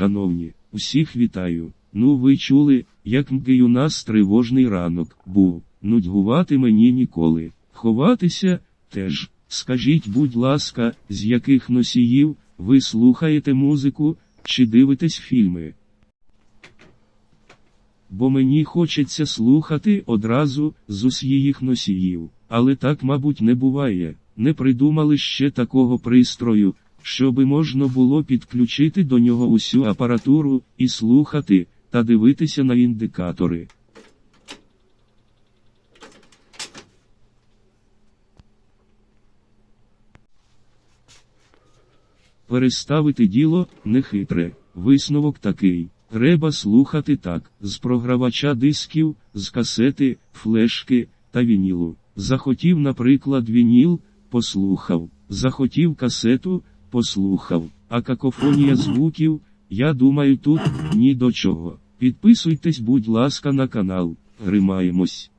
Шановні, усіх вітаю. Ну ви чули, як мкий у нас тривожний ранок був. Нудьгувати мені ніколи. Ховатися теж. Скажіть, будь ласка, з яких носіїв ви слухаєте музику чи дивитесь фільми? Бо мені хочеться слухати одразу з усіх носіїв. Але так, мабуть, не буває. Не придумали ще такого пристрою, щоби можна було підключити до нього усю апаратуру і слухати, та дивитися на індикатори. Переставити діло нехитре. Висновок такий. Треба слухати так, з програвача дисків, з касети, флешки та вінілу. Захотів, наприклад, вініл, послухав. Захотів касету, послухав. А какофонія звуків, я думаю, тут ні до чого. Підписуйтесь, будь ласка, на канал. Гримаємось.